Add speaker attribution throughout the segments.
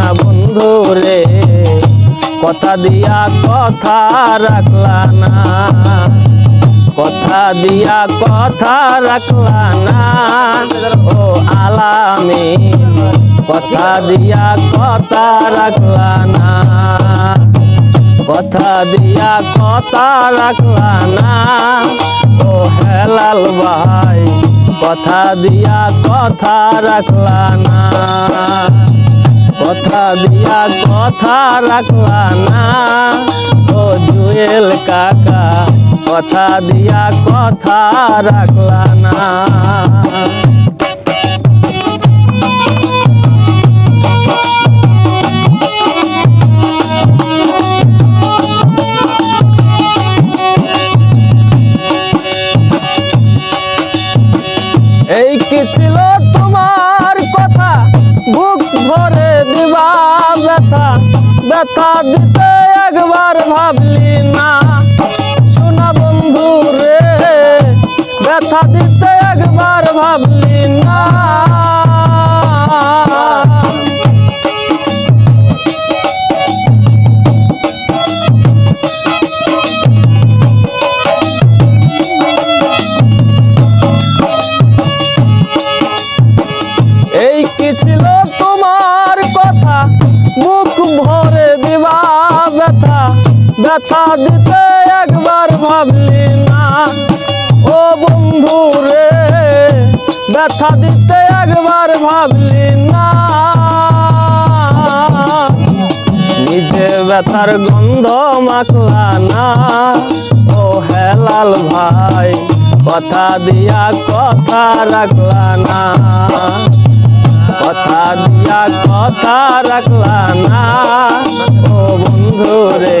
Speaker 1: শোনা বন্ধু রে, কথা দিয়া কথা রাখলা না। কথা দিয়া কথা রাখলা না। ও আলামি, কথা দিয়া কথা রাখলা না। কথা দিয়া কথা রাখলা না। ও হেলাল ভাই, কথা দিয়া কথা রাখলা না। কথা দিয়া কথা রাখলা না। ও জুয়েল কাকা, কথা দিয়া কথা রাখলা না। এই কি ছিল তোমার কথা? বুক ভরে দিবা ব্যথা ব্যথা দিতে একবার ভাবলি না। শোনা বন্ধু রে ব্যথা দিতে একবার ভাবলি ব্যথা দিতে একবার ভাবলি না। ও বন্ধু রে, ব্যথা দিতে একবার ভাবলি না। নিজে ব্যথার গন্ধ মাখলা না। ও হেলাল ভাই, কথা দিয়া কথা রাখলা না। কথা দিয়া কথা রাখলা না। ও বন্ধু রে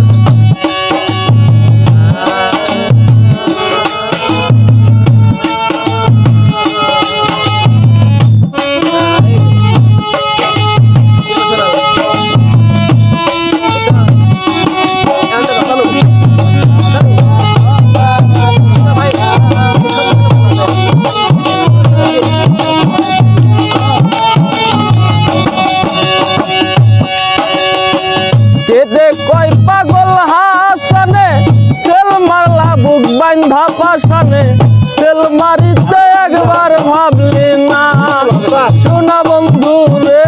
Speaker 1: কেদে কয় পাগল হাসানে? সেল মারলা, বুক বান্ধা পাশানে সেল মারিতে একবার ভাবলি না। শোনা বন্ধু রে,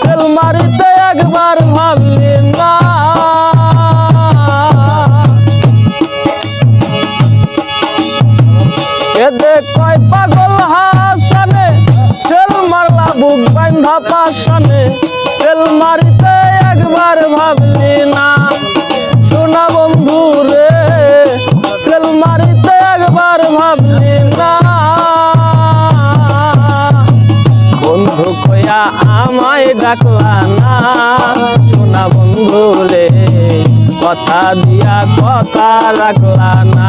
Speaker 1: সেল মারিতে একবার ভাবলি না। এদে কয় পাগল হাসানে? সেল মারলা, বুক বান্ধা পাশানে সেল মারিতে একবার ভাবলি না শোনা বন্ধু রে, সেল মারিতে একবার ভাবলি না। বন্ধু কয়া আমায় ডাকলা না শোনা বন্ধু রে, কথা দিয়া কথা রাখলা না।